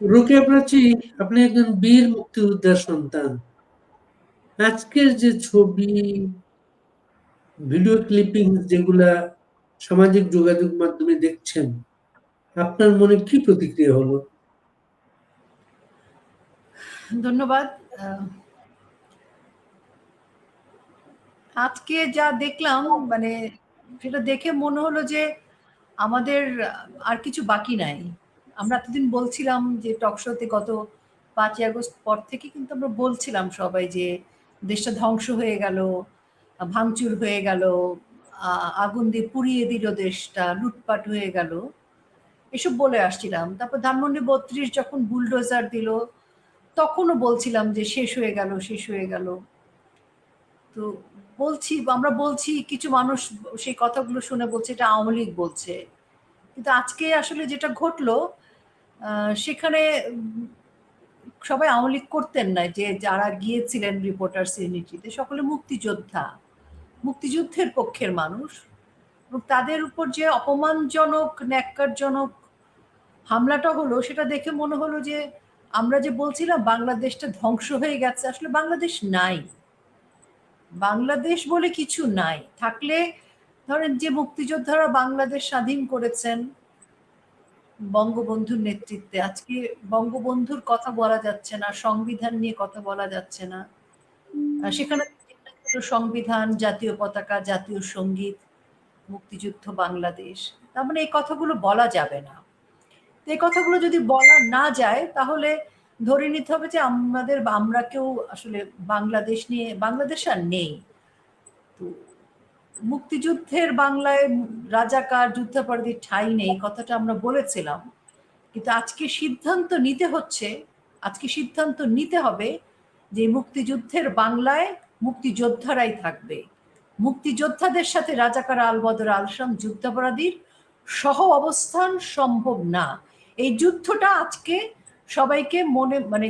রোকেয়া প্রাচী, আপনি একজন বীর মুক্তিযোদ্ধার সন্তান। আজকের যে ছবি, ভিডিও ক্লিপিং যেগুলা সামাজিক যোগাযোগ মাধ্যমে দেখছেন, আপনার মনে কি প্রতিক্রিয়া হলো? ধন্যবাদ। আজকে যা দেখলাম মানে সেটা দেখে মনে হলো যে আমাদের আর কিছু বাকি নাই। আমরা এতদিন বলছিলাম যে টকশোতে গত পাঁচই আগস্ট পর থেকে কিন্তু আমরা বলছিলাম সবাই যে দেশটা ধ্বংস হয়ে গেল, ভাঙচুর হয়ে গেল আগুন দিয়ে পুড়িয়ে দিল দেশটা, লুটপাট হয়ে গেল। এসব বলে আসছিলাম। তারপর ধানমন্ডি বত্রিশ যখন বুলডোজার দিল, তখনও বলছিলাম যে শেষ হয়ে গেল, শেষ হয়ে গেল। তো বলছি, আমরা বলছি, কিছু মানুষ সেই কথাগুলো শুনে বলছে, এটা আওয়ামী লীগ বলছে। কিন্তু আজকে আসলে যেটা ঘটলো সেখানে সবাই আওয়ামী লীগ করতেন না, যে যারা গিয়েছিলেন রিপোর্টার্স ইউনিটিতে সকলে মুক্তিযোদ্ধা। মুক্তিযুদ্ধের পক্ষের মানুষ। এবং তাদের উপর যে অপমানজনক, ন্যাক্কারজনক হামলাটা হলো, সেটা দেখে মনে হলো যে আমরা যে বলছিলাম, বাংলাদেশটা ধ্বংস হয়ে গেছে, আসলে বাংলাদেশ নাই। বাংলাদেশ বলে কিছু নাই। থাকলে ধরেন যে মুক্তিযোদ্ধারা বাংলাদেশ স্বাধীন করেছেন বঙ্গবন্ধুর নেতৃত্বে। আজকে বঙ্গবন্ধুর কথা বলা যাচ্ছে না, সংবিধান নিয়ে কথা বলা যাচ্ছে না। সেখানে সংবিধান, জাতীয় পতাকা, জাতীয় সংগীত, মুক্তিযুদ্ধ, বাংলাদেশ। তার মানে এই কথাগুলো বলা যাবে না। এই কথাগুলো যদি বলা না যায়, তাহলে ধরে নিতে হবে যে আমাদের আমরা কেউ আসলে বাংলাদেশ নিয়ে, বাংলাদেশ আর নেই। তো মুক্তিযুদ্ধের বাংলায় রাজাকার যুদ্ধাপরাধীর ঠাই নেই, কথাটা আমরা বলেছিলাম। কিন্তু আজকে সিদ্ধান্ত নিতে হচ্ছে, আজকে সিদ্ধান্ত নিতে হবে যে মুক্তিযুদ্ধের বাংলায় মুক্তিযোদ্ধারাই থাকবে। মুক্তিযোদ্ধাদের সাথে রাজাকার আলবদর আলসাম যুদ্ধাপরাধীর সহ অবস্থান সম্ভব না। এই যুদ্ধটা আজকে সবাইকে মনে মানে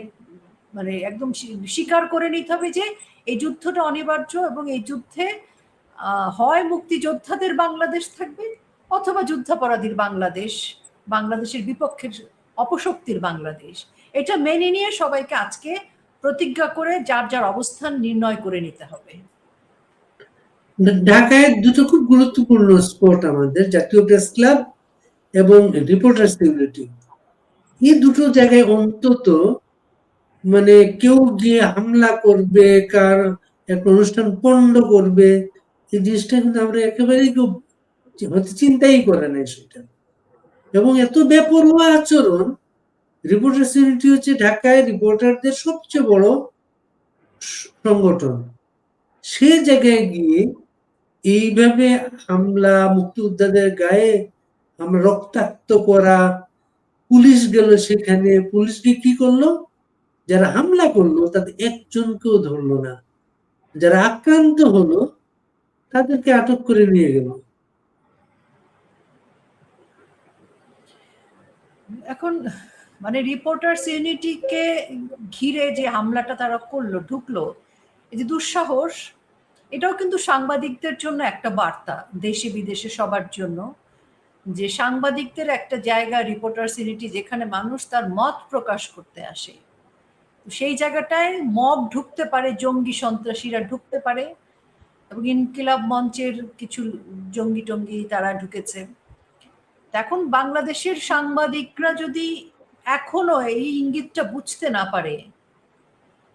মানে একদম স্বীকার করে নিতে হবে যে এই যুদ্ধটা অনিবার্য এবং এই যুদ্ধে হয় মুক্তিযোদ্ধাদের বাংলাদেশ থাকবে অথবা যুদ্ধাপরাধীর বাংলাদেশ, বাংলাদেশের বিপক্ষের অপশক্তির বাংলাদেশ। এটা মেনে নিয়ে সবাইকে আজকে প্রতিজ্ঞা করে যার যার অবস্থান নির্ণয় করে নিতে হবে। ঢাকায় দুটো খুব গুরুত্বপূর্ণ স্পট আমাদের, জাতীয় প্রেস ক্লাব এবং রিপোর্টার্স ইউনিটি এই দুটো জায়গায় অন্তত মানে কেউ গিয়ে হামলা করবে, কার একটা অনুষ্ঠান পণ্ড করবে এই জিনিসটা কিন্তু আমরা একেবারেই কেউ হয়তো চিন্তাই করে নাই সেটা। এবং এত বেপরোয়া আচরণ রিপোর্টার্স ইউনিটি হচ্ছে ঢাকায় রিপোর্টারদের সবচেয়ে বড় সংগঠন। সে জায়গায় গিয়ে এইভাবে হামলা, মুক্তিযোদ্ধাদের গায়ে আমরা রক্তাক্ত করা, পুলিশ গেল সেখানে পুলিশকে কি করল? যারা হামলা করল, তাদের একজনকেও ধরলো না। যারা আক্রান্ত হলো তাদেরকে আটক করে নিয়ে গেল। এখন মানে রিপোর্টার্স ইউনিটিকে ঘিরে যে হামলাটা তারা করল, ঢুকলো, এই যে দুঃসাহস, এটাও কিন্তু সাংবাদিকদের জন্য একটা বার্তা, দেশে বিদেশে সবার জন্য, যে সাংবাদিকদের একটা জায়গা রিপোর্টার্স ইউনিটি যেখানে মানুষ তার মত প্রকাশ করতে আসে। সেই জায়গাটায় মব ঢুকতে পারে, জঙ্গি সন্ত্রাসীরা ঢুকতে পারে এবং ইনকিলাব মঞ্চের কিছু জঙ্গি টঙ্গি তারা ঢুকেছে। এখন বাংলাদেশের সাংবাদিকরা যদি এখনও এই ইঙ্গিতটা বুঝতে না পারে,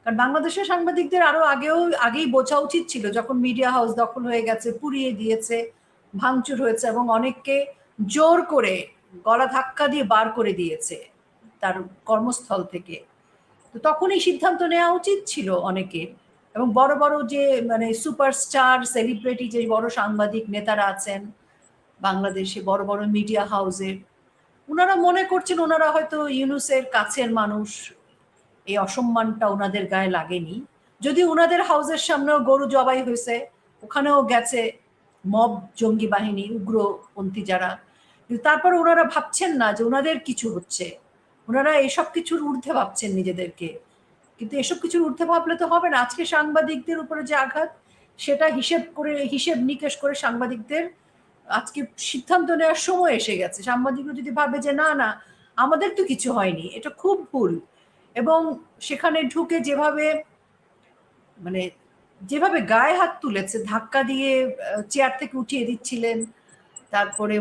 কারণ বাংলাদেশের সাংবাদিকদের আরও আগেও, আগেই বোঝা উচিত ছিল, যখন মিডিয়া হাউস দখল হয়ে গেছে, পুড়িয়ে দিয়েছে, ভাঙচুর হয়েছে এবং অনেককে জোর করে গলা ধাক্কা দিয়ে বার করে দিয়েছে তার কর্মস্থল থেকে। তো তখনই সিদ্ধান্ত নেওয়া উচিত ছিল অনেকের এবং বড় বড় যে মানে সুপারস্টার সেলিব্রিটি যে বড় সাংবাদিক নেতারা আছেন বাংলাদেশে, বড় বড় মিডিয়া হাউসের ওনারা মনে করছেন ওনারা হয়তো ইউনুসের কাছের মানুষ। এই অসম্মানটা ওনাদের গায়ে লাগেনি। যদি ওনাদের হাউসের সামনেও গরু জবাই হয়েছে, ওখানেও গেছে মব জঙ্গি বাহিনী, উগ্রপন্থী যারা। তারপর ওনারা ভাবছেন না যে ওনাদের কিছু হচ্ছে। ওনারা এসব কিছুর ঊর্ধ্বে ভাবছেন নিজেদেরকে। কিন্তু এসব কিছুর ঊর্ধ্বে ভাবলে তো হবে না। আজকে সাংবাদিকদের উপরে যে আঘাত, সেটা হিসেব করে, হিসেব নিকেশ করে সাংবাদিকদের আজকে সিদ্ধান্ত নেওয়ার সময় এসে গেছে। সাংবাদিকরা যদি ভাবে যে, না না, আমাদের তো কিছু হয়নি, এটা খুব ভুল। এবং সেখানে ঢুকে যেভাবে মানে যেভাবে গায়ে হাত তুলেছে, ধাক্কা দিয়ে চেয়ার থেকে উঠিয়ে দিচ্ছিলেন, তারপরে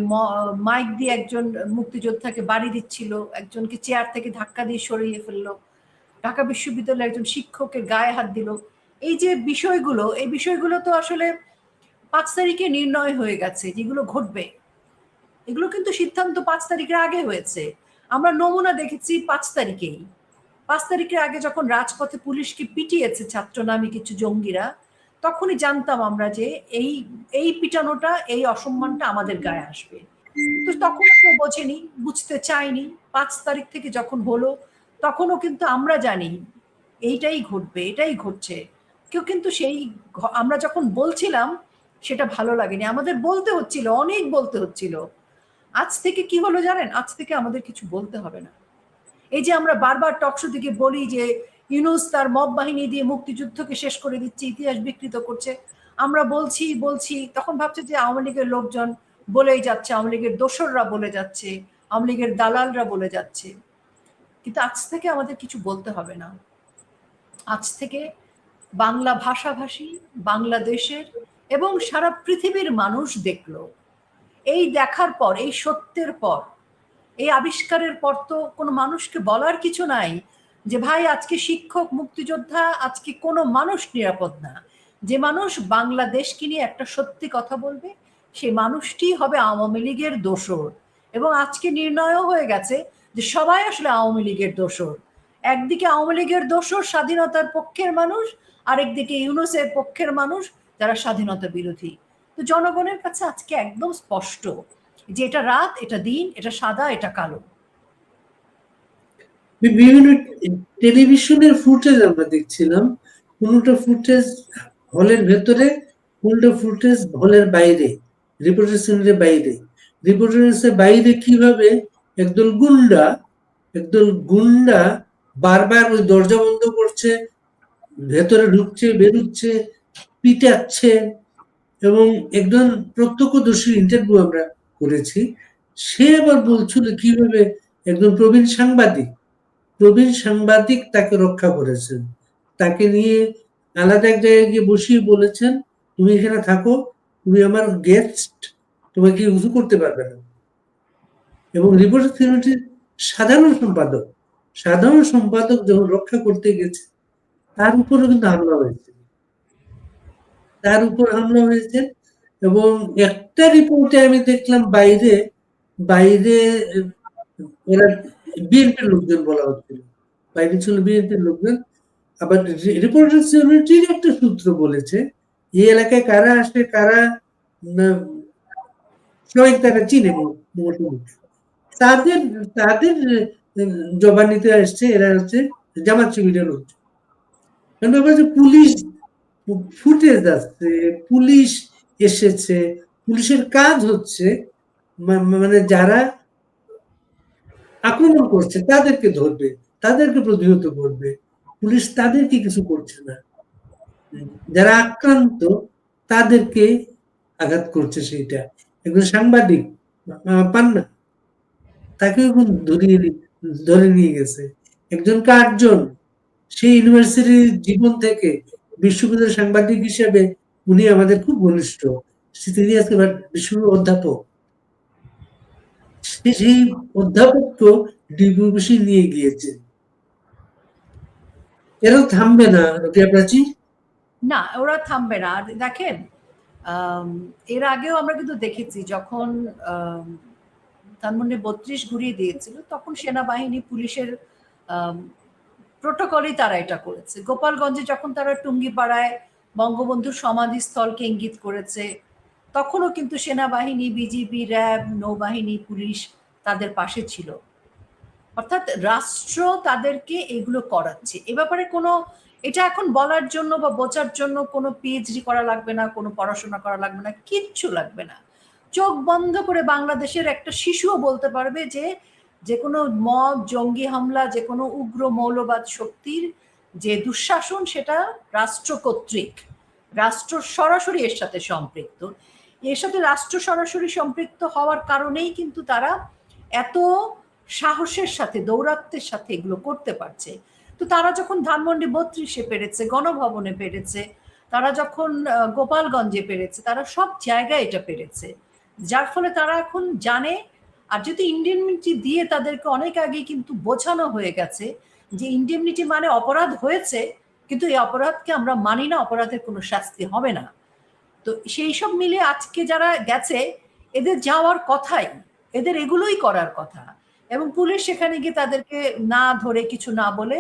মাইক দিয়ে একজন মুক্তিযোদ্ধাকে বাড়ি দিচ্ছিল, একজনকে চেয়ার থেকে ধাক্কা দিয়ে সরিয়ে ফেলল। ঢাকা বিশ্ববিদ্যালয়ের একজন শিক্ষকের গায়ে হাত দিল। এই যে বিষয়গুলো, এই বিষয়গুলো তো আসলে পাঁচ তারিখে নির্ণয় হয়ে গেছে, যেগুলো ঘটবে। এগুলো কিন্তু সিদ্ধান্ত পাঁচ তারিখের আগে হয়েছে। আমরা নমুনা দেখেছি পাঁচ তারিখেই। পাঁচ তারিখের আগে যখন রাজপথে পুলিশকে পিটিয়েছে ছাত্র নামে কিছু জঙ্গিরা, তখনই জানতাম আমরা যে এই এই পিটানোটা, এই অসম্মানটা আমাদের গায়ে আসবে। তো তখন কেউ বোঝেনি, বুঝতে চাইনি। পাঁচ তারিখ থেকে যখন হলো তখনও কিন্তু আমরা জানি এইটাই ঘটবে, এটাই ঘটছে। কেউ কিন্তু সেই আমরা যখন বলছিলাম, সেটা ভালো লাগেনি। আমাদের বলতে হচ্ছিল, অনেক বলতে হচ্ছিল। আজ থেকে কি হলো জানেন? আজ থেকে আমাদের কিছু বলতে হবে না। এই যে আমরা বারবার টকশো থেকে বলি যে, ইউনুস তার মব বাহিনী দিয়ে মুক্তিযুদ্ধকে শেষ করে দিচ্ছে, ইতিহাস বিকৃত করছে। আমরা বলছি বলছি, তখন ভাবছে যে আওয়ামী লীগের লোকজন বলেই যাচ্ছে, আওয়ামী লীগের দোসররা বলে যাচ্ছে, আওয়ামী লীগের দালালরা বলে যাচ্ছে। কিন্তু আজ থেকে আমাদের কিছু বলতে হবে না। আজ থেকে বাংলা ভাষাভাষী, বাংলাদেশের এবং সারা পৃথিবীর মানুষ দেখল। এই দেখার পর, এই সত্যের পর, এই আবিষ্কারের পর তো কোনো মানুষকে বলার কিছু নাই যে, ভাই, আজকে শিক্ষক, মুক্তিযোদ্ধা, আজকে কোনো মানুষ নিরাপদ না। যে মানুষ বাংলাদেশকে নিয়ে একটা সত্যি কথা বলবে সেই মানুষটি হবে আওয়ামী লীগের দোষর এবং আজকে নির্ণয়ও হয়ে গেছে যে সবাই আসলে আওয়ামী লীগের দোসর একদিকে আওয়ামী লীগের দোসর স্বাধীনতার পক্ষের মানুষ, আরেকদিকে ইউনুসের পক্ষের মানুষ যারা স্বাধীনতা বিরোধী। তো জনগণের কাছে আজকে একদম স্পষ্ট যে এটা রাত, এটা দিন, এটা সাদা, এটা কালো। বিভিন্ন টেলিভিশনের ফুটেজ আমরা দেখছিলাম, কোনোটা ফুটেজ হলের ভেতরে, কোনটা ফুটেজ হলের বাইরে রিপোর্টার বাইরে। রিপোর্টার বাইরে কীভাবে একদল গুন্ডা একদল গুন্ডা বারবার ওই দরজা বন্ধ করছে, ভেতরে ঢুকছে, বেরুচ্ছে, পিটাচ্ছে এবং একজন প্রত্যক্ষদর্শীর ইন্টারভিউ আমরা করেছি। সে আবার বলছিল কীভাবে একজন প্রবীণ সাংবাদিক প্রবীণ সাংবাদিক তাকে রক্ষা করেছেন। তাকে নিয়ে আলাদা এক জায়গায় গিয়ে বসিয়ে বলেছেন, তুমি এখানে থাকো, তুমি আমার গেস্ট তোমাকে কিছু করতে পারবে না। এবং রিপোর্টার থিওরিটির সাধারণ সম্পাদক সাধারণ সম্পাদক যখন রক্ষা করতে গেছে, তার উপরও কিন্তু হামলা হয়েছে। তার উপর হামলা হয়েছে এবং একটা রিপোর্টে আমি দেখলাম বাইরে বাইরে, এরা বিএনপির লোকজন বলা হচ্ছিল। বাইরে ছিল বিএনপির লোকজন। আবার রিপোর্টার সিউনিটির একটা সূত্র বলেছে, এই এলাকায় কারা আসে, কারা সবাই তারা চিনে মোটামুটি। তাদের তাদের জবানিতে আসছে, এরা হচ্ছে জামাত শিবিরের লোকজন। কারণ ব্যাপার হচ্ছে পুলিশ ফুটেজ আসছে, পুলিশ এসেছে, পুলিশের কাজ হচ্ছে মানে যারা আক্রমণ করছে, তাদেরকে ধরবে, তাদেরকে প্রতিহত করবে, পুলিশ তাদেরকে কিছু করছে না। যারা আক্রান্ত, তাদেরকে আঘাত করছে সেইটা। একজন সাংবাদিক পান না তাকে ধরিয়ে ধরে নিয়ে গেছে। একজন কার্জন সেই ইউনিভার্সিটির জীবন থেকে বিশ্ববিদ্যালয়ের সাংবাদিক হিসেবে উনি আমাদের খুব ঘনিষ্ঠ। তিনি আজকে বিশ্ববিদ্যালয় অধ্যাপক। সেই অধ্যাপককে ডিবিসি নিয়ে গিয়েছে। এরা থামবে না প্রাচী? না, ওরা থামবে না। দেখেন এর আগেও আমরা কিন্তু দেখেছি যখন ধানমন্ডি বত্রিশ ঘুরিয়ে দিয়েছিল, তখন সেনাবাহিনী, পুলিশের প্রোটোকলই তারা এটা করেছে। গোপালগঞ্জে যখন তারা টুঙ্গিপাড়ায় বঙ্গবন্ধুর সমাধিস্থলকে ইঙ্গিত করেছে, তখনও কিন্তু সেনাবাহিনী, বিজিবি, র্যাব, নৌবাহিনী, পুলিশ তাদের পাশে ছিল। অর্থাৎ রাষ্ট্র তাদেরকে এগুলো করাচ্ছে। এ ব্যাপারে কোনো, এটা এখন বলার জন্য বা বোঝার জন্য কোনো পিএইচডি করা লাগবে না, কোনো পড়াশোনা করা লাগবে না, কিচ্ছু লাগবে না। চোখ বন্ধ করে বাংলাদেশের একটা শিশুও বলতে পারবে যে যে কোনো মব, জঙ্গি হামলা যে কোনো উগ্র মৌলবাদ শক্তির যে দুঃশাসন সেটা রাষ্ট্র কর্তৃক, রাষ্ট্র সরাসরি এর সাথে সম্পৃক্ত। এর সাথে রাষ্ট্র সরাসরি সম্পৃক্ত হওয়ার কারণেই কিন্তু তারা এত সাহসের সাথে, দৌরাত্মের সাথে এগুলো করতে পারছে। তো তারা যখন ধানমন্ডি বত্রিশে পেরেছে, গণভবনে পেরেছে, তারা যখন গোপালগঞ্জে পেরেছে, তারা সব জায়গায় এটা পেরেছে। যার ফলে তারা এখন জানে, আর যদি ইন্ডিয়ানিটি দিয়ে তাদেরকে অনেক আগে কিন্তু বোঝানো হয়ে গেছে যে ইন্ডিয়ানিটি মানে অপরাধ হয়েছে, কিন্তু এই অপরাধকে আমরা মানি না, অপরাধের কোনো শাস্তি হবে না। তো সেই সব মিলে আজকে যারা গেছে, এদের যাওয়ার কথাই, এদের এগুলোই করার কথা। এবং পুলিশ সেখানে গিয়ে তাদেরকে না ধরে কিছু না বলে,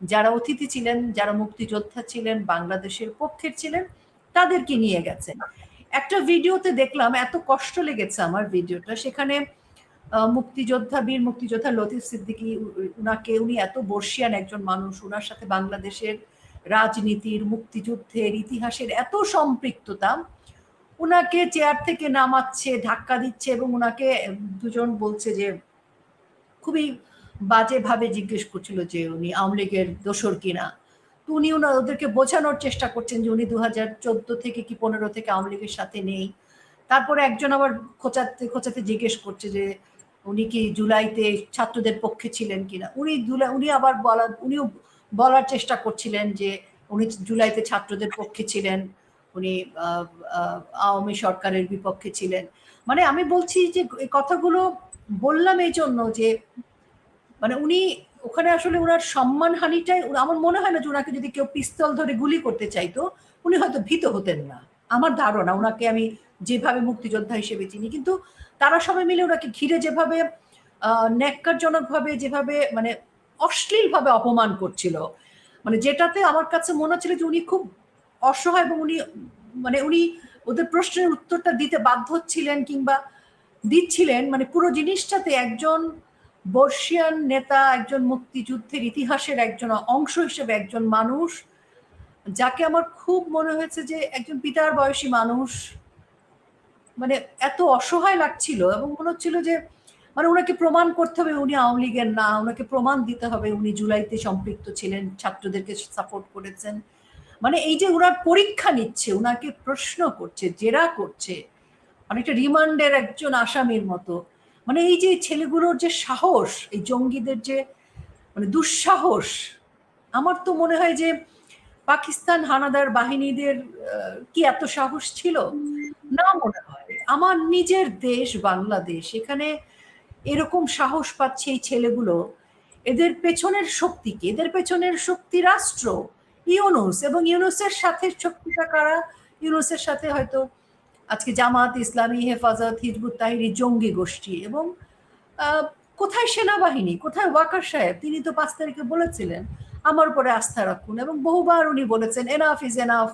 যারা অতিথি ছিলেন, যারা মুক্তিযোদ্ধা ছিলেন, বাংলাদেশের পক্ষের ছিলেন, তাদেরকে নিয়ে গেছে। একটা ভিডিওতে দেখলাম, এত কষ্ট লেগেছে আমার ভিডিওটা। সেখানে মুক্তিযোদ্ধা, বীর মুক্তিযোদ্ধা লতিফ সিদ্দিকী উনাকে, উনি এত বর্ষিয়ান একজন মানুষ, উনার সাথে বাংলাদেশের রাজনীতির, মুক্তিযুদ্ধের ইতিহাসের এত সম্পৃক্ততা। উনাকে চেয়ার থেকে নামাচ্ছে, ধাক্কা দিচ্ছে এবং উনাকে দুজন বলছে যে, খুবই বাজেভাবে জিজ্ঞেস করছিল যে উনি আওয়ামী লীগের দোসর কিনা। তো উনি ওদেরকে বোঝানোর চেষ্টা করছেন যে উনি দু হাজার চোদ্দ থেকে কি পনেরো থেকে আওয়ামী লীগের সাথে নেই। তারপরে একজন আবার খোঁচাতে খোঁচাতে জিজ্ঞেস করছে যে উনি কি জুলাইতে ছাত্রদের পক্ষে ছিলেন কিনা। উনি জুলাই, উনি আবার বলা, উনিও বলার চেষ্টা করছিলেন যে উনি জুলাইতে ছাত্রদের পক্ষে ছিলেন, উনি আওয়ামী সরকারের বিপক্ষে ছিলেন। মানে আমি বলছি যে কথাগুলো বললাম এই জন্য যে মানে উনি ওখানে আসলে ওনার সম্মানহানিটাই আমার মনে হয় না যে ওনাকে যদি কেউ পিস্তল ধরে গুলি করতে চাইতো, উনি হয়তো ভীত হতেন না। আমার ধারণা, ওনাকে আমি যেভাবে মুক্তিযোদ্ধা হিসেবে চিনি। কিন্তু তারা সবাই মিলে ওনাকে ঘিরে যেভাবে ন্যাক্কারজনকভাবে যেভাবে মানে অশ্লীলভাবে অপমান করছিল। মানে যেটাতে আমার কাছে মনে হচ্ছিল যে উনি খুব অসহায় এবং উনি মানে উনি ওদের প্রশ্নের উত্তরটা দিতে বাধ্য হচ্ছিলেন কিংবা দিচ্ছিলেন। মানে পুরো জিনিসটাতে একজন বর্ষিয়ান নেতা, একজন মুক্তিযুদ্ধের ইতিহাসের একজন অংশ হিসেবে একজন মানুষ, যাকে আমার খুব মনে হয়েছে যে একজন পিতার বয়সী মানুষ মানে এত অসহায় লাগছিল এবং মনে হচ্ছিল যে মানে ওনাকে প্রমাণ করতে হবে উনি আওয়ামী লীগের না, ওনাকে প্রমাণ দিতে হবে উনি জুলাইতে সম্পৃক্ত ছিলেন, ছাত্রদেরকে সাপোর্ট করেছেন। মানে এই যে ওনার পরীক্ষা নিচ্ছে, ওনাকে প্রশ্ন করছে, জেরা করছে, অনেকটা রিমান্ডের একজন আসামির মতো। মানে এই যে ছেলেগুলোর যে সাহস, এই জঙ্গিদের যে মানে দুঃসাহস, আমার তো মনে হয় যে পাকিস্তান হানাদার বাহিনীদের কি এত সাহস ছিল? না মনে হয়। আমার নিজের দেশ বাংলাদেশ, এখানে এরকম সাহস পাচ্ছে এই ছেলেগুলো। এদের পেছনের শক্তি কি? এদের পেছনের শক্তি রাষ্ট্র, ইউনুস। এবং ইউনুসের সাথে শক্তিটা কারা? ইউনুসের সাথে হয়তো আজকে জামাত, ইসলামী, হেফাজত, হিজবুত তাহিরি, জঙ্গি গোষ্ঠী এবং কোথায় সেনাবাহিনী, কোথায় ওয়াকার সাহেব? তিনি তো পাঁচ তারিখে বলেছিলেন, আমার উপরে আস্থা রাখুন। এবং বহুবার উনি বলেছেন এনাফ ইজ এনাফ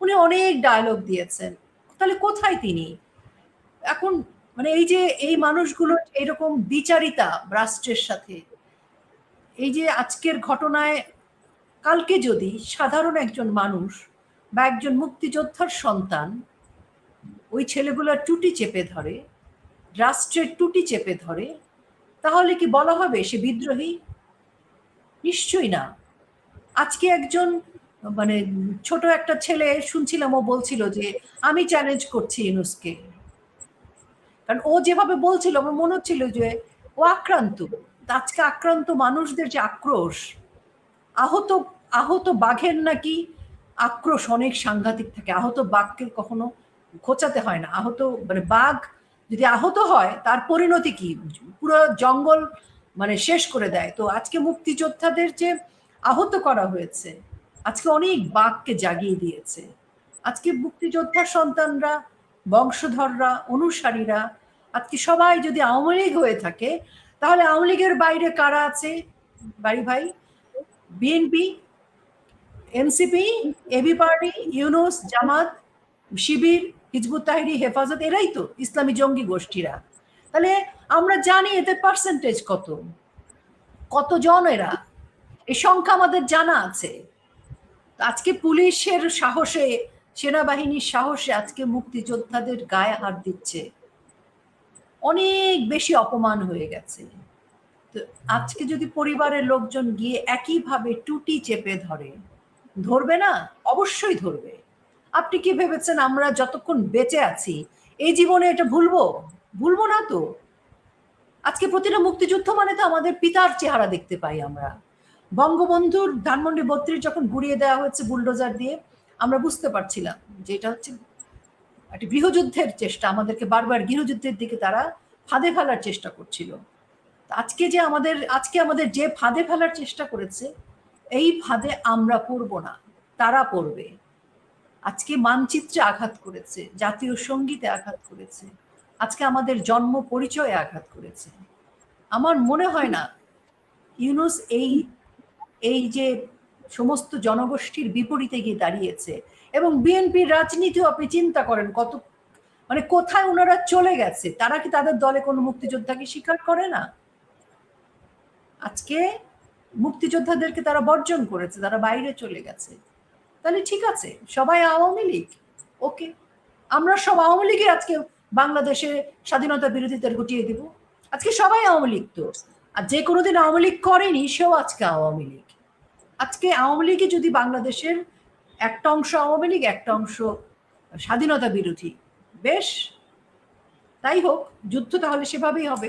উনি অনেক ডায়লগ দিয়েছেন। তাহলে কোথায় তিনি? এখন মানে এই যে এই মানুষগুলোর এরকম বিচারিতা রাষ্ট্রের সাথে, এই যে আজকের ঘটনায়, কালকে যদি সাধারণ একজন মানুষ বা একজন মুক্তিযোদ্ধার সন্তান ওই ছেলেগুলোর টুটি চেপে ধরে, রাষ্ট্রের টুটি চেপে ধরে, তাহলে কি বলা হবে সে বিদ্রোহী? নিশ্চয়ই না। আজকে একজন মানে ছোট একটা ছেলে শুনছিলাম, ও বলছিল যে, আমি চ্যালেঞ্জ করছি ইউনুসকে। কারণ ও যেভাবে বলছিল, আমার মনে হচ্ছিল যে, ও আক্রান্ত। আজকে আক্রান্ত মানুষদের যে আক্রোশ, আহত আহত বাঘের নাকি আক্রোশ অনেক সাংঘাতিক থাকে। আহত বাঘকে কখনো খোঁচাতে হয় না। আহত মানে বাঘ যদি আহত হয়, তার পরিণতি কি? পুরো জঙ্গল মানে শেষ করে দেয়। তো আজকে মুক্তিযোদ্ধাদের যে আহত করা হয়েছে, আজকে অনেক বাঘকে জাগিয়ে দিয়েছে। আজকে মুক্তিযোদ্ধার সন্তানরা, বংশধররা, অনুসারীরা, আজকে সবাই যদি আওয়ামী লীগ হয়ে থাকে, তাহলে আওয়ামী লীগের বাইরে কারা আছে? বাড়ি ভাই? BNP NCP AB party Yunus Jamaat, Shibir Hizbut Tahrir Hefazat এরাই তো ইসলামী জঙ্গি গোষ্ঠীরা। তাহলে আমরা জানি এদের পার্সেন্টেজ কত। কতজন এরা? এই সংখ্যা আমাদের জানা আছে। আজকে পুলিশের সাহসে, সেনাবাহিনীর সাহসে আজকে মুক্তিযোদ্ধাদের গায়ে হাত দিচ্ছে। অনেক বেশি অপমান হয়ে গেছে। তো আজকে যদি পরিবারের লোকজন গিয়ে একইভাবে টুটি চেপে ধরে, ধরবে না? অবশ্যই ধরবে। আপনি কি ভেবেছেন আমরা যতক্ষণ বেঁচে আছি, এই জীবনে এটা ভুলবো? ভুলবো না তো। আজকে প্রতিটা মুক্তিযুদ্ধ মানে তো আমাদের পিতার চেহারা দেখতে পাই আমরা। বঙ্গবন্ধুর ধানমন্ডি বত্রিশ যখন ঘুরিয়ে দেওয়া হয়েছে বুলডোজার দিয়ে, আমরা বুঝতে পারছিলাম যে এটা হচ্ছে একটা গৃহযুদ্ধের চেষ্টা। আমাদেরকে বারবার গৃহযুদ্ধের দিকে তারা ফাঁদে ফেলার চেষ্টা করছিল। আজকে যে আমাদের, আজকে আমাদের যে ফাঁদে ফেলার চেষ্টা করেছে, এই ফাঁদে আমরা পড়ব না, তারা পড়বে। আজকে মানচিত্রে আঘাত করেছে, জাতীয় সঙ্গীতে আঘাত করেছে, আজকে আমাদের জন্ম পরিচয়ে আঘাত করেছে। আমার মনে হয় না, ইউনুস এই এই যে সমস্ত জনগোষ্ঠীর বিপরীতে গিয়ে দাঁড়িয়েছে এবং বিএনপির রাজনীতিও আপনি চিন্তা করেন কত মানে কোথায় ওনারা চলে গেছে? তারা কি তাদের দলে কোনো মুক্তিযোদ্ধাকে স্বীকার করে না? আজকে মুক্তিযোদ্ধাদেরকে তারা বর্জন করেছে, তারা বাইরে চলে গেছে। তাহলে ঠিক আছে, সবাই আওয়ামী লীগ, ওকে। আমরা সব আওয়ামী লীগের আজকে বাংলাদেশে স্বাধীনতা বিরোধিতার গুটিয়ে দিব। আজকে সবাই আওয়ামী লীগ তো। আর যে কোনোদিন আওয়ামী লীগ করেনি, সেও আজকে আওয়ামী লীগ। আজকে আওয়ামী লীগে যদি বাংলাদেশের একটা অংশ আওয়ামী লীগ, একটা অংশ স্বাধীনতা বিরোধী। বেশ, তাই হোক, যুদ্ধ তাহলে সেভাবেই হবে।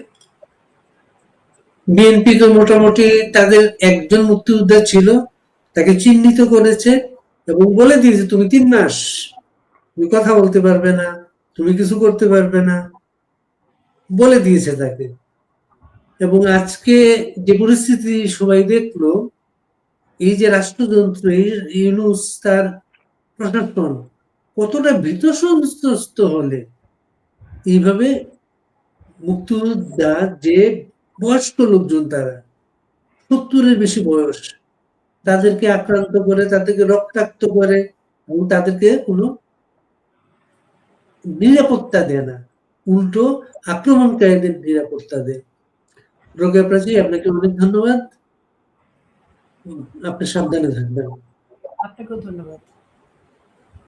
বিএনপি তো মোটামুটি তাদের একজন মুক্তিযোদ্ধা ছিল, তাকে চিহ্নিত করেছে। এবং বলে দিয়েছে তুমি তিন মাস তুমি কথা বলতে পারবে না, তুমি কিছু করতে পারবে না। বলে দিয়েছে তাকে। এবং আজকে যে পরিস্থিতি সবাই দেখল, এই যে রাষ্ট্রযন্ত্র ইউনুস তার প্রশাসন কতটা ভীত সন্ত্রস্ত হলে, এইভাবে মুক্তিযোদ্ধা যে বয়স্ক লোকজন তারা, সত্তরের বেশি বয়স তাদেরকে আক্রান্ত করে, তাদেরকে রক্তাক্ত করে এবং তাদেরকে কোনো নিরাপত্তা দেয় না। উল্টো আক্রমণকারীদের নিরাপত্তা দেয়। রোগের প্রাচী আপনাকে অনেক ধন্যবাদ। আপনি সাবধানে থাকবেন। আপনাকেও ধন্যবাদ।